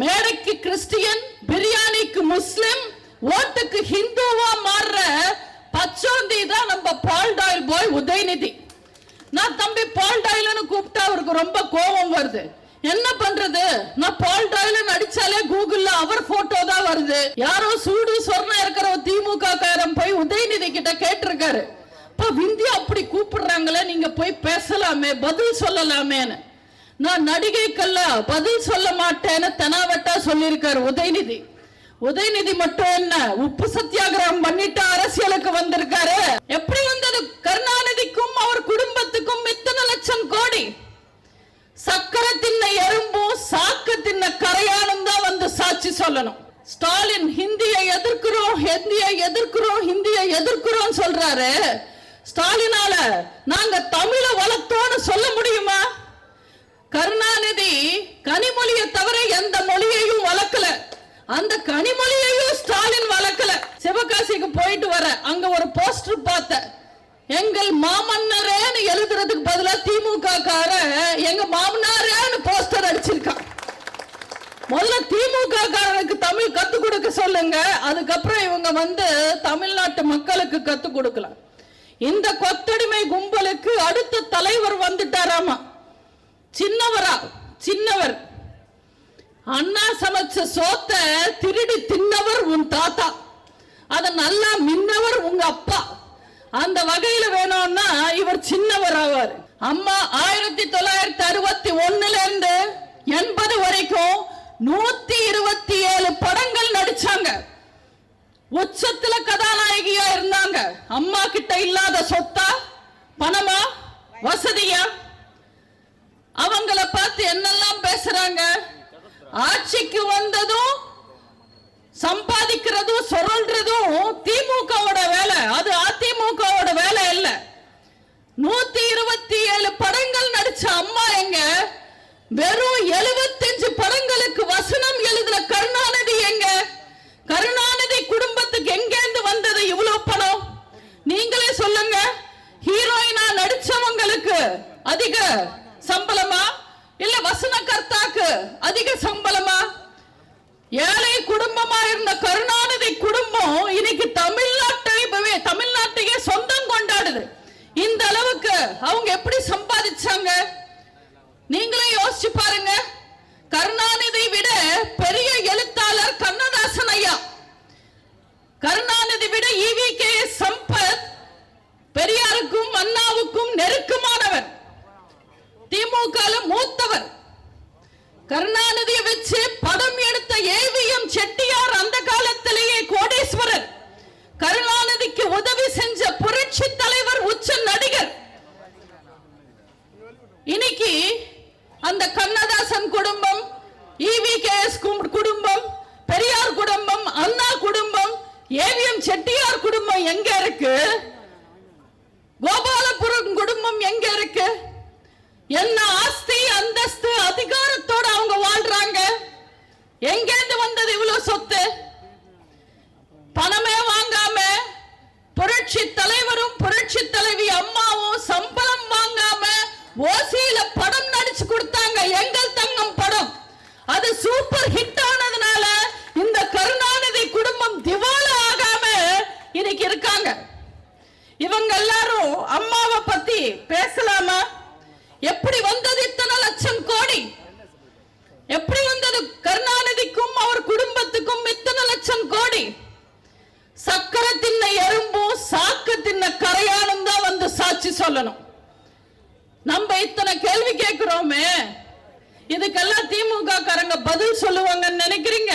மேடைக்கு கிறிஸ்டியன் பிரியாணிக்கு முஸ்லிம் ஓட்டுக்கு ஹிந்துவா மாறுற பச்சோந்தி தான் நம்ம பால் டாயில் போய் உதயநிதி. நான் தம்பி பால் டாயில்னு கூப்பிட்டா அவருக்கு ரொம்ப கோபம் வருது. என்ன பண்றது? நான் பால் டாயில் அடிச்சாலே கூகுள்ல அவர் போட்டோ தான் வருது. யாரோ சூடு சொர்ணம் இருக்கிற திமுக காரம் போய் உதயநிதி கிட்ட கேட்டிருக்காரு. இப்ப விந்தியா அப்படி கூப்பிடுறாங்களே நீங்க போய் பேசலாமே பதில் சொல்லலாமேன்னு. நான் நடிகைக்கல்ல பதில் சொல்ல மாட்டேன்னு தெனாவட்டா சொல்லியிருக்காரு உதயநிதி. உதயநிதி மட்டும் என்ன உப்பு சத்தியாகிரகம் பண்ணிட்டு அரசியலுக்கு வந்திருக்காரு? எப்படி வந்தது? கருணாநிதிக்கும் அவர் குடும்பத்துக்கும் இத்தனை லட்சம் கோடி. சக்கரை தின்ன எறும்பும் சாக்கு தின்ன கரையானும் தான் வந்து சாட்சி சொல்லணும். ஸ்டாலின் ஹிந்தியை எதிர்க்கிறோம் ஹிந்தியை எதிர்க்கிறோம் ஹிந்தியை எதிர்க்கிறோம் சொல்றாரு. ஸ்டாலினால நாங்க தமிழை வளர்த்தோன்னு சொல்ல முடியுமா? கருணாநிதி கனிமொழியை தவிர எந்த மொழியையும் வளர்க்கல. அந்த கனிமொழியையும் ஸ்டாலின் வளர்க்கல. சிவகாசிக்கு போயிட்டு வர அங்க ஒரு போஸ்டர் பார்த்தேன் எங்கள் மாமன்னரேன்னு எழுதுறதுக்கு பதிலா திமுக கார எங்க மாமனாரேன்னு போஸ்டர் அடிச்சிருக்கான் முதல்ல திமுக காரனுக்கு தமிழ் கத்து கொடுக்க சொல்லுங்க. அதுக்கப்புறம் இவங்க வந்து தமிழ்நாட்டு மக்களுக்கு கத்து கொடுக்கலாம். இந்த கொத்தடிமை கும்பலுக்கு அடுத்த தலைவர் வந்துட்டாராமா? சின்னவரா சின்னவர். அண்ணா சமைச்ச சோத்த திருடி தின்னவர் உன் தாத்தா. அதை நல்லா மின்னவர் உங்க அப்பா. அந்த வகையில வேணும்னா இவர் சின்னவர் ஆவார். அம்மா ஆயிரத்தி தொள்ளாயிரத்தி அறுபத்தி ஒண்ணுல இருந்து எண்பது வரைக்கும் நூத்தி இருபத்தி ஏழு படங்கள் நடிச்சாங்க. உச்சத்துல கதாநாயகியா இருந்தாங்க. அம்மா கிட்ட இல்லாத சொத்தா பணமா வசதியா? ஆட்சிக்கு வந்ததும் சம்பாதிக்கிறதும் சொல்றதும் திமுகவோட வேலை. அது அதிமுகவோட வேலை இல்ல நூத்தி இருபத்தி ஏழு படங்கள் நடிச்ச அம்மா எங்க? வெறும் எழுபத்தஞ்சு படங்களுக்கு வசனம் எழுதுன கருணாநிதி எங்க? கருணாநிதி குடும்பத்துக்கு எங்கேருந்து வந்தது இவ்வளவு பணம்? நீங்களே சொல்லுங்க. ஹீரோயினா நடிச்சவங்களுக்கு அதிக சம்பளமா? இல்ல வசனகர்த்தாக்கு அதிக சம்பளமா? ஏழை குடும்பமா இருந்த கருண் குடும்பம் இன்னைக்கு தமிழ்நாட்டை தமிழ்நாட்டையே சொந்தம் கொண்டாடுது இந்த அளவுக்கு அவங்க எப்படி சம்பாதிச்சாங்க நீங்களே யோசிச்சு பாருங்க கருணாநிதி விட பெரிய எழுத்தாளர் கண்ணதாசன் ஐயா கருணாநிதி விட ஈவி கே சம்பத் பெரியாருக்கும் அண்ணாவுக்கும் நெருக்கமானவர் திமுக மூத்தவர் கருணாநிதியை வச்சு படம் எடுத்த ஏவிஎம் செட்டியார் அந்த காலத்திலேயே கோடீஸ்வரர் கருணாநிதிக்கு உதவி செஞ்ச புரட்சி தலைவர் உச்ச நடிகர் இன்னைக்கு அந்த கண்ணதாசன் குடும்பம் இவி கேஎஸ் குடும்பம் பெரியார் குடும்பம் அண்ணா குடும்பம் ஏவிஎம் செட்டியார் குடும்பம் எங்க இருக்கு? கோபாலபுரம் குடும்பம் எங்க இருக்கு? என்ன ஆஸ்தி அந்தஸ்து அதிகாரத்தோட அவங்க வாழ்றாங்க? எங்கேருந்து வந்தது இவ்வளவு சொத்து? பணமே வாங்காம புரட்சி தலைவரும் புரட்சி தலைவி அம்மாவும் சம்பளம் ஓசியில படம் நடிச்சு கொடுத்தாங்க. எங்கள் தங்கம் படம். அது சூப்பர் ஹிட் ஆனதுனால இந்த கருணாநிதி குடும்பம் திவால ஆகாம இன்னைக்கு இருக்காங்க. இவங்க எல்லாரும் அம்மாவை பத்தி பேசலாமா? எப்படி வந்தது இத்தனை லட்சம் கோடி? எப்படி வந்தது கருணாநிதிக்கும் அவர் குடும்பத்துக்கும் இத்தனை லட்சம் கோடி? சக்கரை தின்ன எறும்பும் சாக்கு தின்ன கரையானும் தான் வந்து சாட்சி சொல்லணும். நம்ம இத்தனை கேள்வி கேட்கிறோமே இதுக்கெல்லாம் திமுக காரங்க பதில் சொல்லுவாங்கன்னு நினைக்கிறீங்க?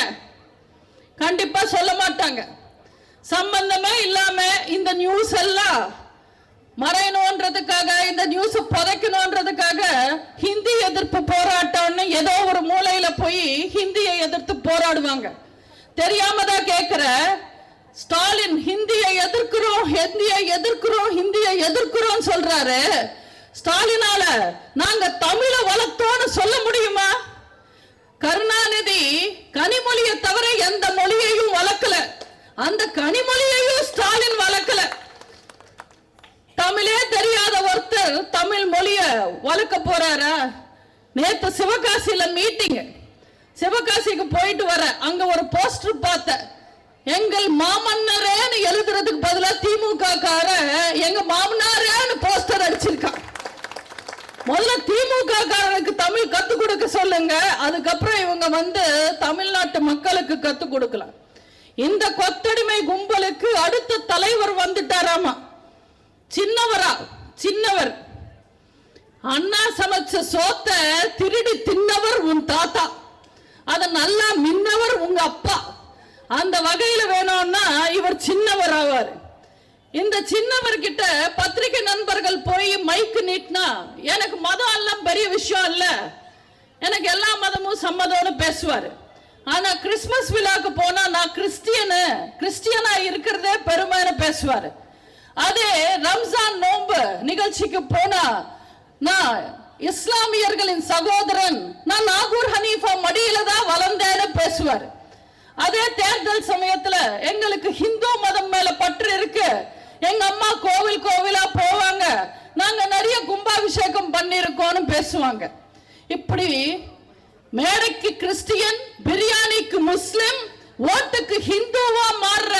கண்டிப்பா சொல்ல மாட்டாங்க. சம்பந்தமே இல்லாம இந்த நியூஸ் எல்லாம் மறையணுன்றதுக்காக இந்த நியூஸ் புதைக்கணுன்றதுக்காக ஹிந்தி எதிர்ப்பு போராட்டம்னு ஏதோ ஒரு மூலையில போய் ஹிந்தியை எதிர்த்து போராடுவாங்க. தெரியாம தான் கேட்கிற ஸ்டாலின் ஹிந்தியை எதிர்க்கிறோம் ஹிந்தியை எதிர்க்கிறோம் ஹிந்தியை எதிர்க்கிறோம் சொல்றாரு. ஸ்டாலினால நாங்க தமிழ வளர்த்தோன்னு சொல்ல முடியுமா? கருணாநிதி கனிமொழியை தவிர எந்த மொழியையும் வளர்க்கல. அந்த கனிமொழியையும் ஸ்டாலின் வளர்க்கல. தமிழே தெரியாத ஒருத்தர் தமிழ் மொழிய வளர்க்க போறாரா? நேத்து சிவகாசியில மீட்டிங் சிவகாசிக்கு போயிட்டு வர அங்க ஒரு போஸ்டர் பார்த்த எங்கள் மாமன்னரேன்னு எழுதுறதுக்கு பதிலா திமுக கார எங்க மாமனாரேன்னு போஸ்டர் அடிச்சிருக்கான் முதல்ல திமுக காரனுக்கு தமிழ் கத்து கொடுக்க சொல்லுங்க. அதுக்கப்புறம் இவங்க வந்து தமிழ்நாட்டு மக்களுக்கு கத்து கொடுக்கலாம். இந்த கொத்தடிமை கும்பலுக்கு அடுத்த தலைவர் வந்துட்டாராமா சின்னவரா சின்னவர். அண்ணா சமைச்ச சோத்த திருடி தின்னவர் உன் தாத்தா. அத நல்லா மின்னவர் உங்க அப்பா. அந்த வகையில வேணும்னா இவர் சின்னவர் ஆவார். இந்த சின்னவர் கிட்ட பத்திரிகை நண்பர்கள் போய் மைக்கு நீட்டினா எனக்கு மதம் எல்லாம் பெரிய விஷயம் இல்ல. எனக்கு எல்லா மதமும் சம்மதம்னு பேசுவார். ஆனால் கிறிஸ்மஸ் விழாக்கு போனால் நான் கிறிஸ்டியனு கிறிஸ்டியனாக இருக்கிறதே பெருமைன்னு பேசுவார். அதே ரம்ஜான் நோன்பு நிகழ்ச்சிக்கு போனா நான் இஸ்லாமியர்களின் சகோதரன் நான் நாகூர் ஹனீஃபா மடியில தான் வளர்ந்தேன்னு பேசுவார். அதே தேர்தல் சமயத்துல எங்களுக்கு ஹிந்து மதம் மேல பற்று இருக்கு. எங்க அம்மா கோவில் கோவிலா போவாங்க. நாங்க நிறைய கும்பாபிஷேகம் பண்ணிருக்கோம்னு பேசுவாங்க. இப்படி மேடைக்கு கிறிஸ்டியன் பிரியாணிக்கு முஸ்லிம் ஓட்டுக்கு ஹிந்துவா மாறுற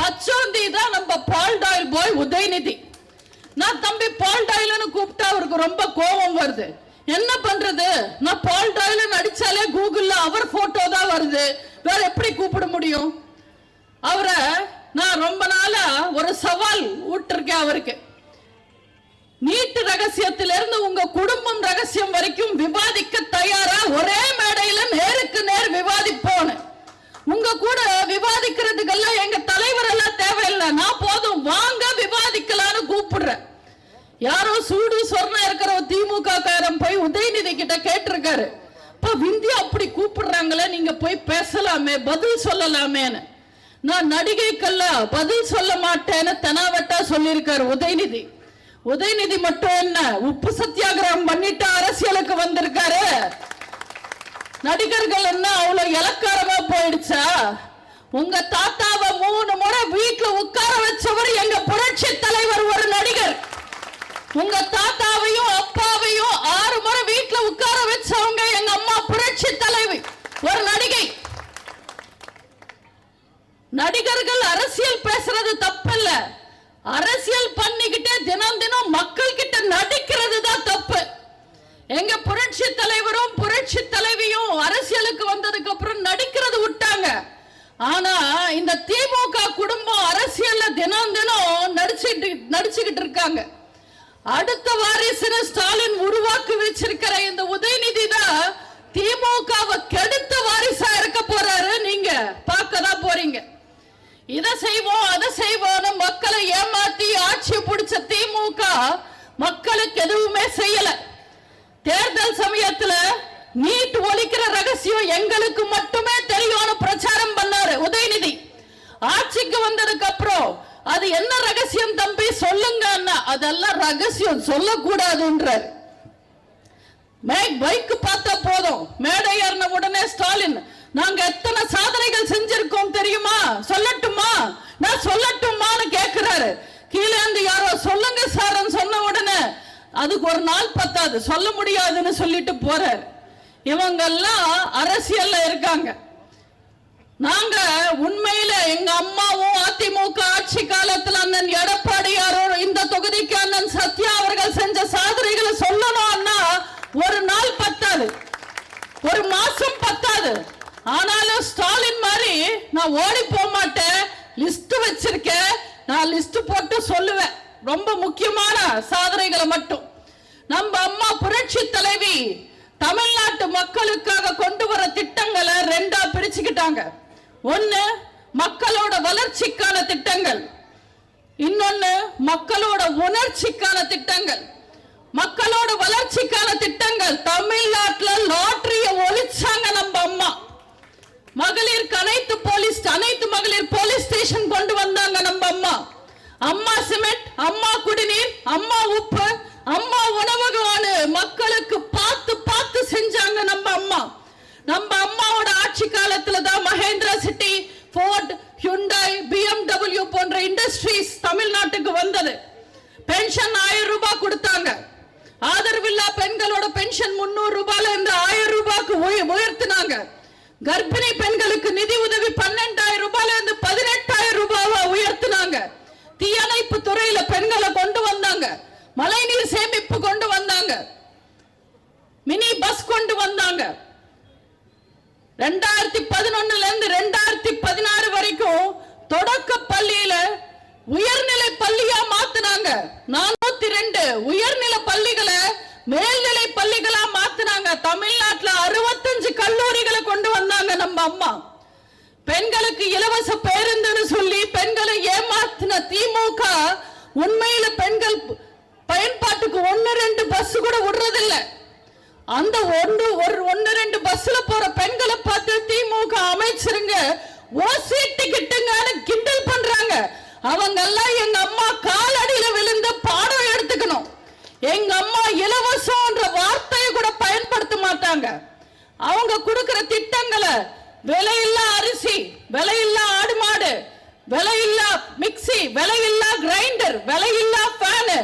பச்சோந்தி தான் நம்ம பால் டாயில் போய் உதயநிதி. நான் தம்பி பால் டாயில்னு கூப்பிட்டா அவருக்கு ரொம்ப கோபம் வருது. என்ன பண்றது? நான் பால் டாயில்னு அடிச்சாலே கூகுள்ல அவர் போட்டோ தான் வருது. வேற எப்படி கூப்பிட முடியும்? அவரை நான் ரொம்ப நாளா ஒரு சவால் விட்டுருக்கேன் அவருக்கு. நீட்டு ரகசியத்திலிருந்து உங்க குடும்பம் ரகசியம் வரைக்கும் விவாதிக்க தயாரா? ஒரே மேடையில நேருக்கு நேர் விவாதிப்போன்னு. உங்க கூட விவாதிக்கிறதுக்கெல்லாம் எங்க தலைவர் எல்லாம் தேவையில்லை. நான் போதும். வாங்க விவாதிக்கலாம்னு கூப்பிடுறேன். யாரோ சூடு சொர்ணம் இருக்கிற திமுக காரம் போய் உதயநிதி கிட்ட கேட்டிருக்காரு. இப்ப விந்தியா அப்படி கூப்பிடுறாங்களே. நீங்க போய் பேசலாமே பதில் சொல்லலாமேன்னு. நான் நடிகைக்கெல்லாம் பதில் சொல்ல மாட்டேன்னு தெனாவட்டா சொல்லியிருக்காரு உதயநிதி. உதயநிதி மட்டும் என்ன உப்பு சத்தியாகிரகம் பண்ணிட்டு அரசியலுக்கு வந்திருக்காரு. நடிகர்கள் என்ன அவ்வளவு இலக்காரமா போயிடுச்சா? உங்க தாத்தாவை மூணு முறை வீட்டுல உட்கார வச்சவர் எங்க புரட்சி தலைவர் ஒரு நடிகர். உங்க தாத்தாவையும் அப்பாவையும் ஆறு முறை வீட்டுல உட்கார வச்சவங்க எங்க அம்மா புரட்சி தலைவி ஒரு நடிகை. நடிகர்கள் அரசியல் பேசுறது தப்பில்ல. அரசியல் பண்ணிக்கிட்டே தினம் தினம் மக்கள் கிட்ட நடிக்கிறது தான் தப்பு எங்க புரட்சி தலைவரும் புரட்சி தலைவியும் அரசியலுக்கு வந்ததுக்கு அப்புறம் நடிக்கிறது விட்டாங்க ஆனா இந்த திமுக குடும்பம் அரசியல்ல தினம் தினம் நடிச்சுட்டு நடிச்சுக்கிட்டு இருக்காங்க அடுத்த வாரிசுன்னு ஸ்டாலின் உருவாக்கி வச்சிருக்கிற இந்த உதயநிதி தான் திமுகவை கெடுத்த வாரிசா இருக்க போறாரு நீங்க பார்க்க தான் போறீங்க இதை செய்வோம் அதை செய்வோம்னு மக்களை ஏமாத்தி ஆட்சி பிடிச்ச திமுக மக்களுக்கு எதுவுமே செய்யல தேர்தல் சமயத்துல நீட் ஒழிக்கிற ரகசியம் எங்களுக்கு மட்டுமே தெரியும்னு பிரச்சாரம் பண்ணாரு உதயநிதி ஆட்சிக்கு வந்ததுக்கு அப்புறம் அது என்ன ரகசியம் தம்பி சொல்லுங்க அண்ணா அதெல்லாம் ரகசியம். சொல்லக்கூடாதுன்றார். பைக் பார்த்தா போதும். மேடை ஏறின உடனே ஸ்டாலின் நாங்க எத்தனை சாதனைகள் செஞ்சிருக்கோம் தெரியுமா? சொல்லட்டுமா? நான் சொல்லட்டுமான்னு கேக்குறாரு. கீழே இருந்து யாரோ சொல்லுங்க சார்ன்னு சொன்ன உடனே அதுக்கு ஒரு நாள் பத்தாது. சொல்ல முடியாதுன்னு சொல்லிட்டு போறாரு. இவங்கெல்லாம் அரசியல்ல இருக்காங்க. நாங்க உண்மையில எங்க அம்மாவும் அதிமுக ஆட்சி காலத்துல அண்ணன் எடப்பாடியாரும் இந்த தொகுதிக்கு அண்ணன் சத்யா அவர்கள் செஞ்ச சாதனைகளை சொல்லணும்னா ஒரு நாள் பத்தாது. ஒரு மாசம் பத்தாது. ஆனாலும் ஸ்டாலின் மாதிரி நான் ஓடி போக மாட்டேன். லிஸ்ட் வச்சிருக்கேன். நான் லிஸ்ட் போட்டு சொல்லுவேன். ரொம்ப முக்கியமான சாதனைகளை மட்டும். நம்ம அம்மா புரட்சி தலைவி தமிழ்நாட்டு மக்களுக்காக கொண்டு வர திட்டங்களை ரெண்டா பிரிச்சுக்கிட்டாங்க. ஒண்ணு மக்களோட வளர்ச்சிக்கான திட்டங்கள். இன்னொன்னு மக்களோட உணர்ச்சிக்கான திட்டங்கள். மக்களோட வளர்ச்சிக்கான திட்டங்கள் தமிழ்நாட்டுல லாட்டரிய ஒழிச்சாங்க நம்ம அம்மா. மகளிர் அனைத்து போலீஸ் அனைத்து மகளிர் போலீஸ் ஸ்டேஷன் கொண்டு வந்தாங்க நம்ம அம்மா அம்மா சிமெண்ட் அம்மா குடிநீர் அம்மா உப்பு அம்மா உணவகம்னு மக்களுக்கு பார்த்து பார்த்து செஞ்சாங்க நம்ம அம்மா நம்ம அம்மாவோட ஆட்சி காலத்துல தான் Mahindra city Ford Hyundai BMW போன்ற இண்டஸ்ட்ரீஸ் தமிழ்நாட்டுக்கு வந்தது பென்ஷன் ஆயிரம் ரூபாய் கொடுத்தாங்க ஆதரவில்லா பெண்களோட பென்ஷன் முன்னூறு ரூபாயில இருந்து ஆயிரம் ரூபாய்க்கு உய- உயர்த்தினாங்க கர்ப்பிணி பெண்களுக்கு நிதி உதவி பன்னெண்டாயிரம் ரூபாயில இருந்து பதினெட்டாயிரம் ரூபாவா உயர்த்தினாங்க தீயணைப்பு துறையில பெண்களை கொண்டு வந்தாங்க மழைநீர் சேமிப்பு கொண்டு வந்தாங்க மினி பஸ் கொண்டு வந்தாங்க. ரெண்டாயிரத்தி பதினொன்னுல இருந்து ரெண்டாயிரத்தி பதினாறு வரைக்கும் தொடக்க பள்ளியில உயர்நிலை பள்ளியா மாத்தினாங்க. நானூத்தி ரெண்டு உயர்நிலை பள்ளிகளை மேல்நிலை பள்ளிகளா மாத்தினாங்க. தமிழ்நாட்டுல அறுபத்தஞ்சு கல்லூரிகளை கொண்டு வந்தாங்க நம்ம அம்மா. பெண்களுக்கு இலவச பேருந்துன்னு சொல்லி பெண்களை ஏமாத்தின திமுக உண்மையில பெண்கள் பயன்பாட்டுக்கு ஒன்னு ரெண்டு பஸ் கூட விடுறதில்லை. அந்த ஒன்று ஒரு ஒன்று ரெண்டு பஸ்ல போற பெண்களை பார்த்து திமுக அமைச்சருங்க ஓசி டிக்கெட்டுங்கன்னு கிண்டல் பண்றாங்க. அவங்க எல்லாம் எங்க அம்மா காலடியில விழுந்து பாடம் எடுத்துக்கணும். எங்க அம்மா இலவசம்ன்ற வார்த்தையை கூட பயன்படுத்த மாட்டாங்க. அவங்க கொடுக்கிற திட்டங்களை விலையில்லா அரிசி விலையில்லா ஆடு மாடு விலையில்லா மிக்ஸி விலையில்லா கிரைண்டர் விலையில்லா ஃபேனு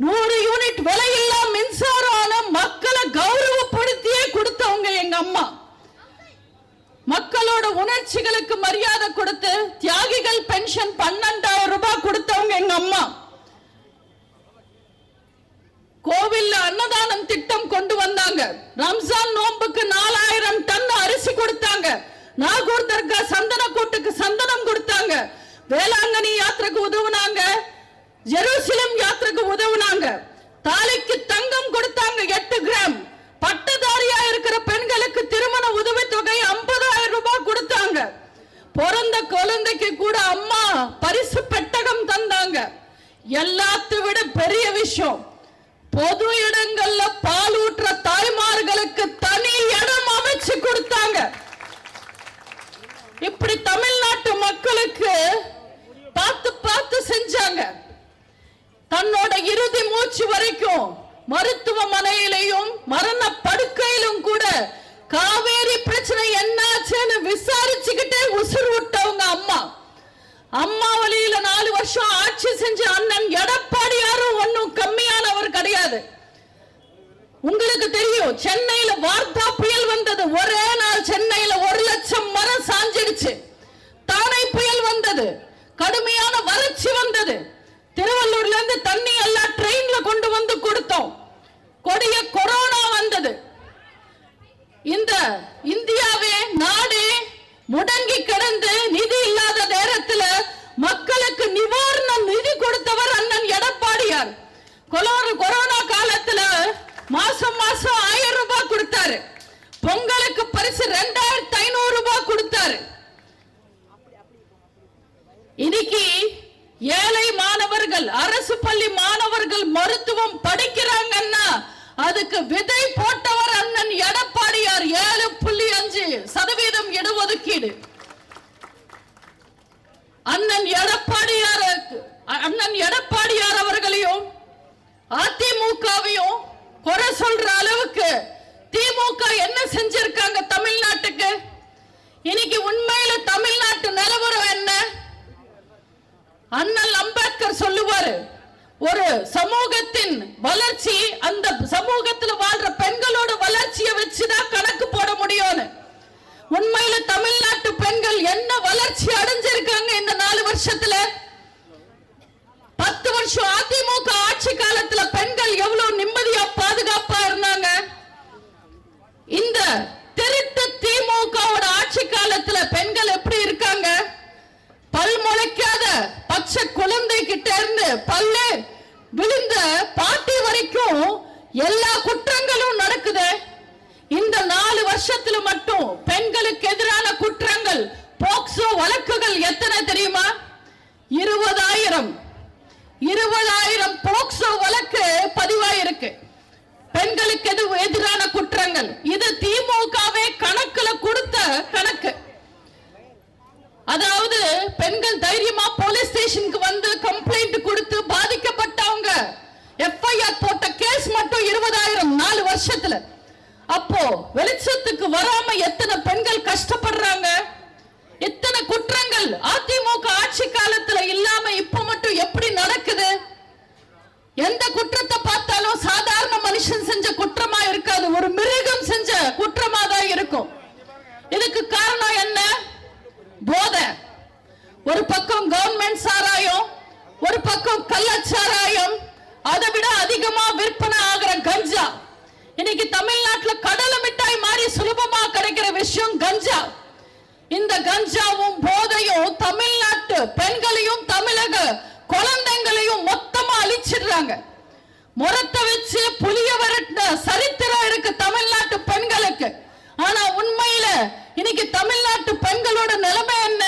நூறு யூனிட் விலையில்லா மின்சாரம் மக்களை கௌரவப்படுத்தியே கொடுத்தவங்க எங்க அம்மா. மக்களோட உணர்ச்சிகளுக்கு மரியாதை கொடுத்து தியாகிகள் பென்ஷன் பன்னெண்டாயிரம் ரூபாய் கொடுத்தவங்க எங்க அம்மா. கோவில்ல அன்னதானம் திட்டம் கொண்டு வந்தாங்க. ரம்ஜான் நோன்புக்கு நாலாயிரம் டன் அரிசி கொடுத்தாங்க. நாகூர் தர்கா சந்தன கூட்டுக்கு சந்தனம் கொடுத்தாங்க. வேளாங்கண்ணி யாத்திரைக்கு உதவுனாங்க. ஜெருசலம் யாத்திரைக்கு உதவுனாங்க. தாலிக்கு தங்கம் கொடுத்தாங்க எட்டு கிராம். பட்டதாரியா இருக்கிற பெண்களுக்கு திருமண உதவி தொகை ஐம்பதாயிரம் ரூபாய் கொடுத்தாங்க. பிறந்த குழந்தைக்கு கூட அம்மா பரிசு பெட்டகம் தந்தாங்க. எல்லாத்தை விட பெரிய விஷயம் பொது இடங்கள்ல பால் தாய்மார்களுக்கு தனி இடம் அமைச்சு கொடுத்தாங்க. இப்படி தமிழ்நாட்டு மக்களுக்கு பார்த்து பார்த்து செஞ்சாங்க தன்னோட இறுதி மூச்சு வரைக்கும் மருத்துவமனையிலையும் மரண படுக்கையிலும் கூட காவேரி பிரச்சனை என்னாச்சுன்னு விசாரிச்சுக்கிட்டே உசுர் விட்டவங்க அம்மா. அம்மா வழியில நாலு வருஷம் ஆட்சி செஞ்ச அண்ணன் எடப்பாடியாரும் ஒன்னும் கம்மியானவர் கிடையாது. உங்களுக்கு தெரியும் சென்னையில வார்த்தா புயல் வந்தது. ஒரே நாள் சென்னையில ஒரு லட்சம் மரம் சாஞ்சிடுச்சு. தானே புயல் வந்தது. கடுமையான வறட்சி வந்தது. திருவள்ளூர்ல இருந்து தண்ணி எல்லாம் ட்ரெயின்ல கொண்டு வந்து கொடுத்தோம். கொடிய கொரோனா வந்தது. இந்த இந்தியாவே நாடே முடங்கி கிடந்து நிதி இல்லாத நேரத்துல மக்களுக்கு நிவாரணம் நிதி கொடுத்தவர் அண்ணன் எடப்பாடியார். கொரோனா காலத்துல மாசம் மாசம் ஆயிரம் ரூபாய் கொடுத்தாரு. பொங்கலுக்கு பரிசு ரெண்டாயிரத்தி ஐநூறு ரூபாய் கொடுத்தாரு. இன்னைக்கு ஏழை மாணவர்கள் அரசு பள்ளி மாணவர்கள் மருத்துவம் படிக்கிறாங்கன்னா அதுக்கு விதை போட்டவர் அண்ணன் எடப்பாடியார் ஏழு புள்ளி அஞ்சு சதவீதம் இடஒதுக்கீடு. அண்ணன் எடப்பாடியார் அண்ணன் எடப்பாடியார் அவர்களையும் அதிமுகவையும் குறை சொல்ற அளவுக்கு திமுக என்ன செஞ்சிருக்காங்க தமிழ்நாட்டுக்கு? இன்னைக்கு உண்மையில தமிழ்நாட்டு நிலவரம் என்ன? அண்ணல் அம்பேத்கர் சொல்லுவாரு ஒரு சமூகத்தின் வளர்ச்சி அந்த சமூகத்துல வாழ்ற பெண்களோட வளர்ச்சியை வச்சுதான் கணக்கு போட முடியும்னு. உண்மையில தமிழ்நாட்டு பெண்கள் என்ன வளர்ச்சி அடைஞ்சிருக்காங்க இந்த நாலு வருஷத்துல? பத்து வருஷம் அதிமுக ஆட்சி காலத்துல பெண்கள் எவ்வளவு நிம்மதியா பாதுகாப்பா இருந்தாங்க? இந்த திருட்டு திமுகவோட ஆட்சி காலத்துல பெண்கள் எப்படி இருக்காங்க பல் முளைக்காத பச்சை குழந்தை கிட்ட இருந்து பல்லு விழுந்த பாட்டி வரைக்கும் எல்லா குற்றங்களும் நடக்குது. இந்த நாலு வருஷத்துல மட்டும் பெண்களுக்கு எதிரான குற்றங்கள் போக்சோ வழக்குகள் எத்தனை தெரியுமா? இருபதாயிரம். இருபதாயிரம் போக்சோ வழக்கு பதிவாயிருக்கு. பெண்களுக்கு எது எதிரான குற்றங்கள்? இது திமுகவே கணக்குல கொடுத்த கணக்கு. அதாவது பெண்கள் தைரியமா போலீஸ் ஸ்டேஷனுக்கு வந்து கம்ப்ளைண்ட் கொடுத்து பாதிக்கப்பட்டவங்க. எஃப்ஐஆர் போட்ட கேஸ் மட்டும் இருபதாயிரம் நாலு வருஷத்துல. அப்போ வெளிச்சத்துக்கு வராம எத்தனை பெண்கள் கஷ்டப்படுறாங்க? எத்தனை குற்றங்கள் அதிமுக ஆட்சி காலத்துல இல்லாம இப்ப மட்டும் எப்படி நடக்குது? எந்த குற்றத்தை பார்த்தாலும் சாதாரண மனுஷன் செஞ்ச குற்றமாக இருக்காது. ஒரு மிருகம் செஞ்ச குற்றமா தான் இருக்கும். இதுக்கு காரணம் என்ன? போதை. ஒரு பக்கம் கவர்மெண்ட் சாராயம் ஒரு பக்கம் கள்ளச்சாராயம் அதை விட அதிகமா விற்பனை ஆகிற கஞ்சா. இன்னைக்கு தமிழ்நாட்டுல கடலை மிட்டாய் மாதிரி சுலபமா கிடைக்கிற விஷயம் கஞ்சா. இந்த கஞ்சாவும் போதையும் தமிழ்நாட்டு பெண்களையும் தமிழக குழந்தைங்களையும் மொத்தமா அழிச்சிடுறாங்க. முரத்தை வச்சு புளிய விரட்டின சரித்திரம் இருக்கு தமிழ்நாட்டு பெண்களுக்கு. ஆனா உண்மையில இன்னைக்கு தமிழ்நாட்டு பெண்களோட நிலைமை என்ன?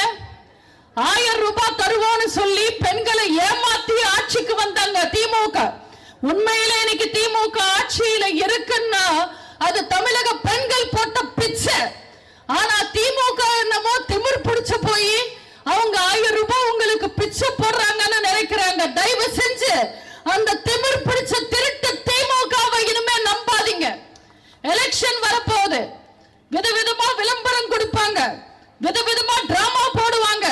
ஆயிரம் ரூபாய் தருவோம்னு சொல்லி பெண்களை ஏமாத்தி ஆட்சிக்கு வந்தாங்க திமுக. உண்மையில இன்னைக்கு திமுக ஆட்சியில இருக்குன்னா அது தமிழக பெண்கள் போட்ட பிச்சை. ஆனா திமுக என்னமோ திமிர் பிடிச்சு போய் அவங்க ஆயிரம் ரூபாய் உங்களுக்கு பிச்சை போடுறாங்கன்னு நினைக்கிறாங்க. தயவு செஞ்சு அந்த திமிர் பிடிச்ச திருட்டு திமுகவை இனிமே நம்பாதீங்க எலெக்ஷன் வரப்போகுது விதவிதமா விளம்பரம் கொடுப்பாங்க விதவிதமா டிராமா போடுவாங்க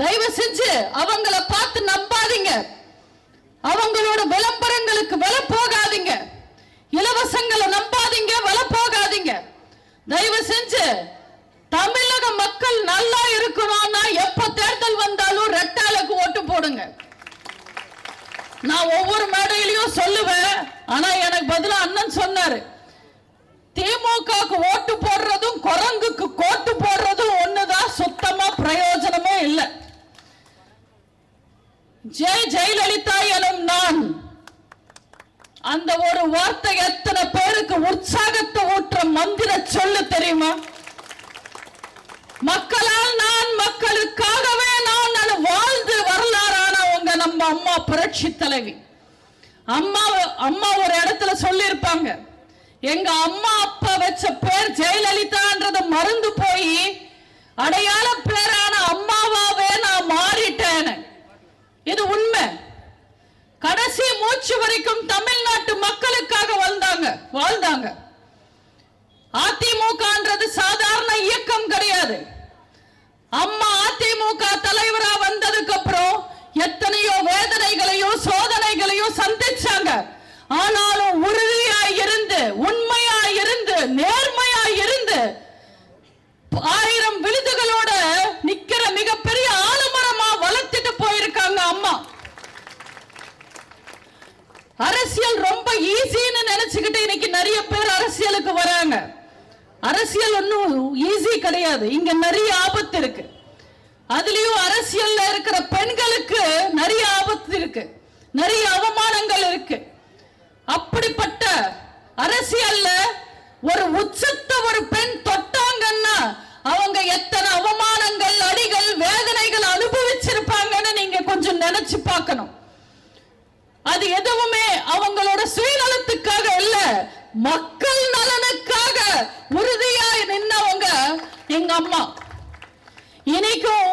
தயவு செஞ்சு அவங்கள பார்த்து நம்பாதீங்க அவங்களோட விளம்பரங்களுக்கு விலை போகாதீங்க இலவசங்களை நம்பாதீங்க விலை போகாதீங்க தயவு செஞ்சு தமிழக மக்கள் நல்லா இருக்கணும்னா எப்ப தேர்தல் வந்தாலும் ரெட்டாளுக்கு ஓட்டு போடுங்க நான் ஒவ்வொரு மேடையிலையும் சொல்லுவேன் ஆனா எனக்கு பதிலா அண்ணன் சொன்னாரு திமுகவுக்கு ஓட்டு போடுறதும் குரங்குக்கு கோட்டு போடுறதும் ஒண்ணுதான் சுத்தமா பிரயோஜனமே இல்லை ஜெய் ஜெயலலிதா எனும் நான். அந்த ஒரு வார்த்தை எத்தனை பேருக்கு உற்சாகத்தை ஊற்ற மந்திர சொல்லு தெரியுமா? மக்களால் நான் மக்களுக்காகவே நான் நான் வாழ்ந்து வரலாறானவங்க நம்ம அம்மா புரட்சி தலைவி. அம்மா அம்மா ஒரு இடத்துல சொல்லியிருப்பாங்க. எங்க அம்மா அப்பா வச்ச பேர் ஜெயலலிதான்றது மறந்து போய் அடையாள பேரான அம்மா இது உண்மை. கடைசி மூச்சு வரைக்கும் தமிழ்நாட்டு மக்களுக்காக வாழ்ந்தாங்க. வாழ்ந்தாங்க. அதிமுகன்றது சாதாரண இயக்கம் கிடையாது. அம்மா அதிமுக தலைவரா வந்ததுக்கு அப்புறம் எத்தனையோ வேதனைகளையும் சோதனைகளையும் சந்திச்சாங்க. ஆனாலும் உறுதியா இருந்து உண்மையா இருந்து நேர்மையா இருந்து ஆயிரம் விழுதுகளோட நிக்கிற மிகப்பெரிய அரசியல் ரொம்ப ஈஸின்னு நினைச்சுக்கிட்டு இன்னைக்கு நிறைய பேர் அரசியலுக்கு வராங்க. அரசியல் ஒன்றும் ஈஸி கிடையாது. இங்க நிறைய ஆபத்து இருக்கு. அதுலயும் அரசியல்ல இருக்கிற பெண்களுக்கு நிறைய ஆபத்து இருக்கு. நிறைய அவமானங்கள் இருக்கு. அப்படிப்பட்ட அரசியல்ல ஒரு உச்சத்தை ஒரு பெண் தொட்டாங்கன்னா அவங்க எத்தனை அவமானங்கள் அடிகள் வேதனைகள் அனுபவிச்சிருப்பாங்கன்னு நீங்க கொஞ்சம் நினைச்சு பார்க்கணும். அது எதுவுமே அவங்களோட சுயநலத்துக்காக இல்ல மக்கள் நலனுக்காக உறுதியா நின்னவங்க எங்க அம்மா. இன்னைக்கும்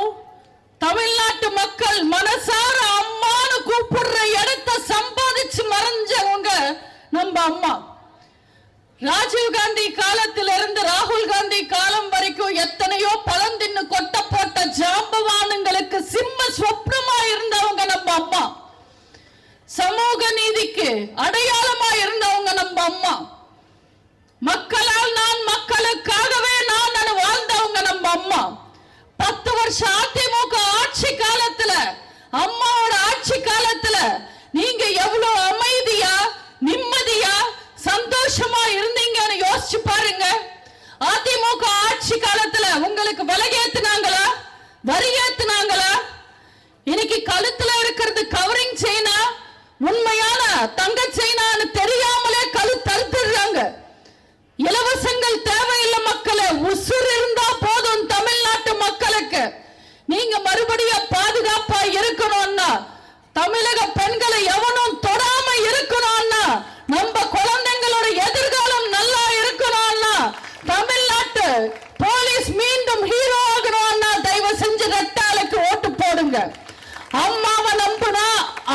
தமிழ்நாட்டு மக்கள் மனசார அம்மானு கூப்பிடுற இடத்த சம்பாதிச்சு மறைஞ்சவங்க நம்ம அம்மா. ராஜீவ் காந்தி காலத்திலிருந்து ராகுல் காந்தி காலம் வரைக்கும் எத்தனையோ பழந்தின்னு கொட்ட போட்ட ஜாம்பவானுங்களுக்கு சிம்ம சொப்னமா இருந்தவங்க நம்ம அம்மா. சமூக நீதிக்கு அடையாளமா இருந்தவங்க நம்ம அம்மா. மக்களால் நான் மக்களுக்காகவே நான் நான் வாழ்ந்தவங்க நம்ம அம்மா. பத்து வருஷம் அதிமுக ஆட்சி காலத்துல அம்மாவோட ஆட்சி காலத்துல நீங்க எவ்வளவு அமைதியா நிம்மதியா சந்தோஷமா இருந்தீங்கன்னு யோசிச்சு பாருங்க. அதிமுக ஆட்சி காலத்துல உங்களுக்கு விலகேத்துனாங்களா? வரி ஏத்துனாங்களா இன்னைக்கு கழுத்துல உண்மையான தங்க செயினான்னு தெரியாமலே கழு அறுத்துடுறாங்க இலவசங்கள் தேவையில்லை மக்களை உசுர் இருந்தா போதும் தமிழ்நாட்டு மக்களுக்கு. நீங்க மறுபடியும் பாதுகாப்பா இருக்கணும்னா தமிழக பெண்களை எவனும் தொடாம இருக்கணும்னா நம்ம குழந்தைங்களோட எதிர்காலம் நல்லா இருக்கணும்னா தமிழ்நாட்டு போலீஸ் மீண்டும் ஹீரோ ஆகணும்னா தயவு செஞ்சு ரெட்டாளுக்கு ஓட்டு போடுங்க அம்மாவை நம்புனா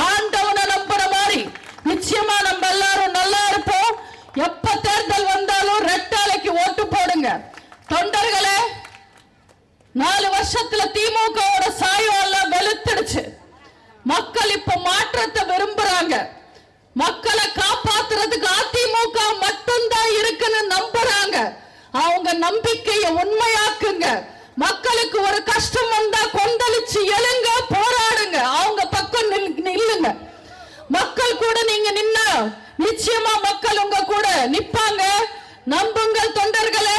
ஆண்டவனை நம்புற மாதிரி நிச்சயமா நம்ம எல்லாரும் நல்லா இருப்போம் எப்ப தேர்தல் வந்தாலும் ரெட்டாளைக்கு ஓட்டு தொண்டர்களே நாலு வருஷத்துல திமுகவோட சாயம் எல்லாம் வெளுத்துடுச்சு. மக்கள் இப்ப மாற்றத்தை விரும்புறாங்க. மக்களை காப்பாத்துறதுக்கு அதிமுக மட்டும்தான் இருக்குன்னு நம்புறாங்க. அவங்க நம்பிக்கையை உண்மையாக்குங்க. மக்களுக்கு ஒரு கஷ்டம் வந்தா கொந்தளிச்சு எழுங்க போராடுங்க. அவங்க பக்கம் நில்லுங்க. மக்கள் கூட நீங்க நின்னா நிச்சயமா மக்கள் உங்க கூட நிப்பாங்க. நம்புங்கள் தொண்டர்களே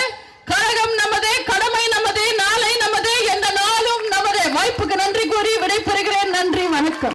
கழகம் நமதே கடமை நமதே நாளை நமதே எந்த நாளும் நமதே. வாய்ப்புக்கு நன்றி கூறி விடைபெறுகிறேன். நன்றி வணக்கம்.